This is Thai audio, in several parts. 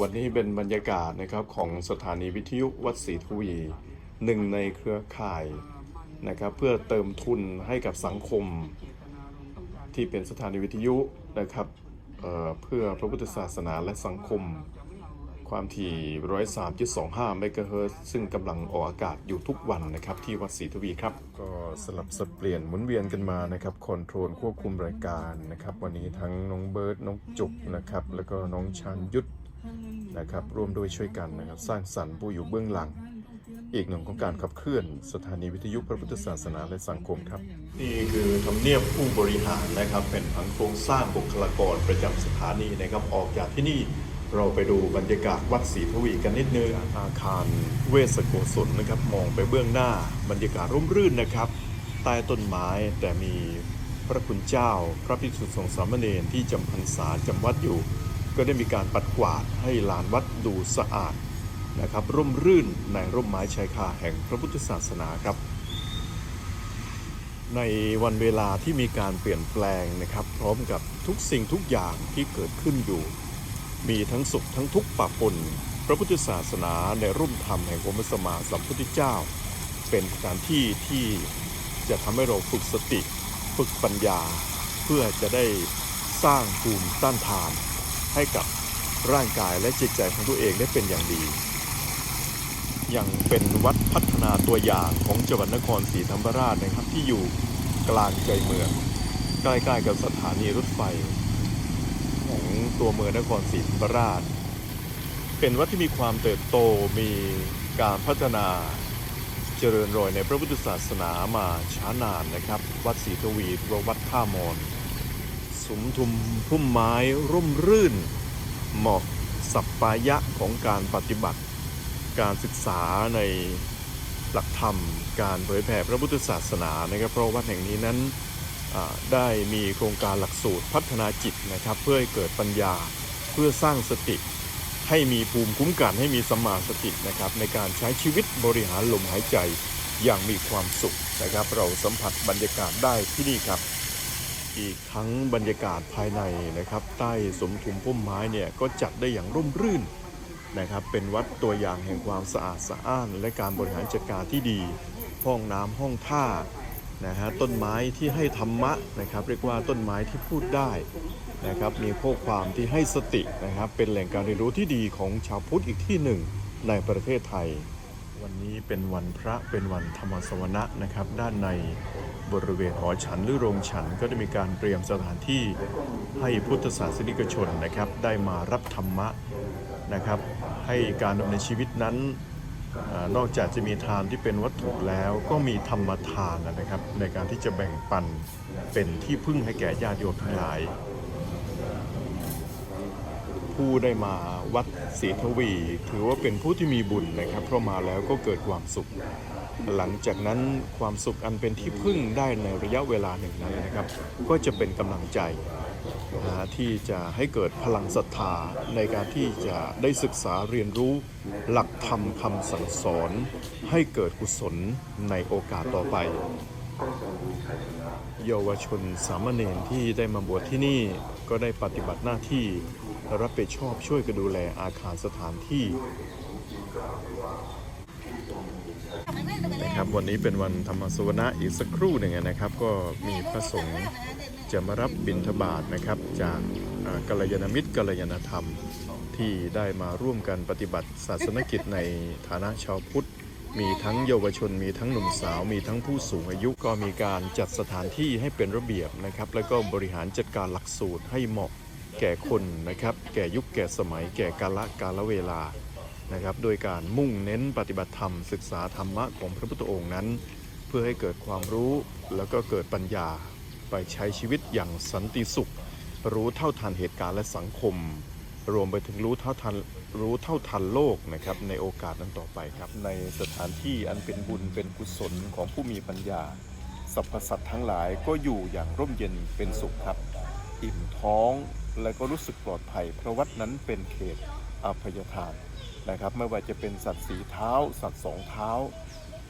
วันนี้เป็นบรรยากาศนะครับของสถานีวิทยุวัดศรีทวีหนึ่งในเครือข่ายนะครับเพื่อเติมทุนให้กับสังคม ที่เป็นสถานีวิทยุนะครับเเพื่อพระพุทธศาสนาและสังคม ความถี่103.25เมกะเฮิรตซ์ซึ่งกำลังออกอากาศอยู่ทุกวันนะครับที่วัดศรีทวีครับ ก็สลับสับเปลี่ยนหมุนเวียนกันมานะครับคอนโทรลควบคุมรายการนะครับ วันนี้ทั้งน้องเบิร์ดน้องจุกนะครับแล้วก็น้องชานยุทธ นะครับร่วมด้วยช่วยกันนะครับสร้างสรรค์ผู้อยู่เบื้องหลัง อีกหนึ่งของการขับเคลื่อน สถานีวิทยุพระพุทธศาสนาและสังคมครับ นี่คือทำเนียบผู้บริหารนะครับเป็นผังโครงสร้างบุคลากรประจำสถานีนะครับออกจากที่นี่เราไปดูบรรยากาศวัดศรีทวีกันนิดนึงอาคารเวสโกศลนะครับมองไปเบื้องหน้าบรรยากาศร่มรื่นนะครับใต้ต้นไม้แต่มีพระคุณเจ้า พระภิกษุสงฆ์สามเณรที่จำพรรษาจำวัดอยู่ ก็ได้มีการปัดกวาดให้ลานวัดดูสะอาดนะครับร่มรื่นในร่มไม้ชายคาแห่งพระพุทธศาสนาครับ ในวันเวลาที่มีการเปลี่ยนแปลงนะครับ พร้อมกับทุกสิ่งทุกอย่างที่เกิดขึ้นอยู่ มีทั้งสุขทั้งทุกข์ปะปนพระพุทธศาสนาในร่มธรรมแห่งองค์สมมาสัมพุทธเจ้า เป็นสถานที่ที่จะทำให้เราฝึกสติ ฝึกปัญญา เพื่อจะได้สร้างภูมิต้านทาน ให้กับร่างกายและจิตใจของตัวเองได้เป็นอย่างดี ยังเป็นวัดพัฒนาตัวอย่างของจังหวัดนครศรีธรรมราชนะครับที่อยู่กลางใจเมือง ใกล้ๆกับสถานีรถไฟ ของตัวเมืองนครศรีธรรมราช เป็นวัดที่มีความเติบโตมีการพัฒนาเจริญรอยในพระพุทธศาสนามาช้านานนะครับ วัดศรีทวีหรือวัดท่ามอน สุมทุมพุ่มไม้ร่มรื่น เหมาะสัปปายะของการปฏิบัติ การศึกษาในหลักธรรม การเผยแผ่พระพุทธศาสนานะครับเพราะวัดแห่งนี้นั้นได้มีโครงการหลักสูตรพัฒนาจิตนะครับ เพื่อให้เกิดปัญญาเพื่อสร้างสติ ให้มีภูมิคุ้มกันให้มีสมาสตินะครับ ในการใช้ชีวิตบริหารลมหายใจอย่างมีความสุขนะครับ เราสัมผัสบรรยากาศได้ที่นี่ครับ อีกทั้งบรรยากาศภายในนะครับ ใต้สมทุมพุ่มไม้เนี่ยก็จัดได้อย่างร่มรื่นนะครับ เป็นวัดตัวอย่างแห่งความสะอาดสะอ้าน และการบริหารจัดการที่ดี ห้องน้ำห้องท่านะฮะต้นไม้ที่ให้ธรรมะนะครับเรียกว่าต้นไม้ที่พูดได้นะครับมีข้อความที่ให้สตินะครับเป็นแหล่งการเรียนรู้ที่ดีของชาวพุทธอีกที่หนึ่งในประเทศไทย วันนี้เป็นวันพระเป็นวันธรรมสวนะนะครับ ด้านในบริเวณหอฉันหรือโรงฉันก็ได้มีการเตรียมสถานที่ให้พุทธศาสนิกชนนะครับ ได้มารับธรรมะนะครับ ให้การดำเนินชีวิตนั้นอนอกจากจะมีทานที่เป็นวัตถุแล้วก็มีธรรมทานนะครับ ในการที่จะแบ่งปันเป็นที่พึ่งให้แก่ญาติโยมทั้งหลาย ผู้ได้มาวัดศรีทวี ถือว่าเป็นผู้ที่มีบุญนะครับ เพราะมาแล้วก็เกิดความสุข หลังจากนั้นความสุขอันเป็นที่พึ่งได้ในระยะเวลาหนึ่งนั้นนะครับ ก็จะเป็นกำลังใจที่จะให้เกิดพลังศรัทธาในการที่จะได้ศึกษาเรียนรู้หลักธรรมคำสั่งสอน ให้เกิดกุศลในโอกาสต่อไป เยาวชนสามเณรที่ได้มาบวชที่นี่ก็ได้ปฏิบัติหน้าที่รับผิดชอบช่วยกันดูแลอาคารสถานที่นะครับวันนี้เป็นวันธรรมสวนะอีกสักครู่หนึ่งนะครับ ก็มีพระสงฆ์จะมารับบิณฑบาตนะครับ จากกัลยาณมิตรกัลยาณธรรมที่ได้มาร่วมกันปฏิบัติศาสนกิจในฐานะชาวพุทธ มีทั้งเยาวชน มีทั้งหนุ่มสาว มีทั้งผู้สูงอายุก็มีการจัดสถานที่ให้เป็นระเบียบนะครับ แล้วก็บริหารจัดการหลักสูตรให้เหมาะแก่คนนะครับ แก่ยุคแก่สมัย แก่กาลกาลเวลานะครับ โดยการมุ่งเน้นปฏิบัติธรรม ศึกษาธรรมะของพระพุทธองค์นั้น เพื่อให้เกิดความรู้แล้วก็เกิดปัญญาไปใช้ชีวิตอย่างสันติสุข รู้เท่าทันเหตุการณ์และสังคม รวมไปถึงรู้เท่าทันรู้เท่าทันโลกนะครับในโอกาสนั้นต่อไปครับ ในสถานที่อันเป็นบุญเป็นกุศลของผู้มีปัญญาสรรพสัตว์ทั้งหลายก็อยู่อย่างร่มเย็นเป็นสุขครับ อิ่มท้องและก็รู้สึกปลอดภัย เพราะวัดนั้นเป็นเขตอภัยทานนะครับ ไม่ว่าจะเป็นสัตว์สีเท้า สัตว์สองเท้า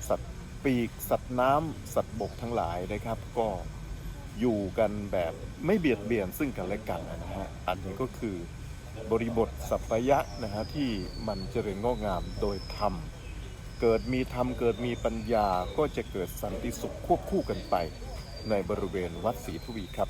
สัตว์ปีก สัตว์น้ำสัตว์บกทั้งหลายนะครับ ก็อยู่กันแบบไม่เบียดเบียนซึ่งกันและกันนะฮะอันนี้ก็คือ บริบทสัพยะนะฮะที่มันเจริญงอกงามโดยธรรม เกิดมีธรรมเกิดมีปัญญาก็จะเกิดสันติสุขควบคู่กันไป ในบริเวณวัดศรีทวีครับ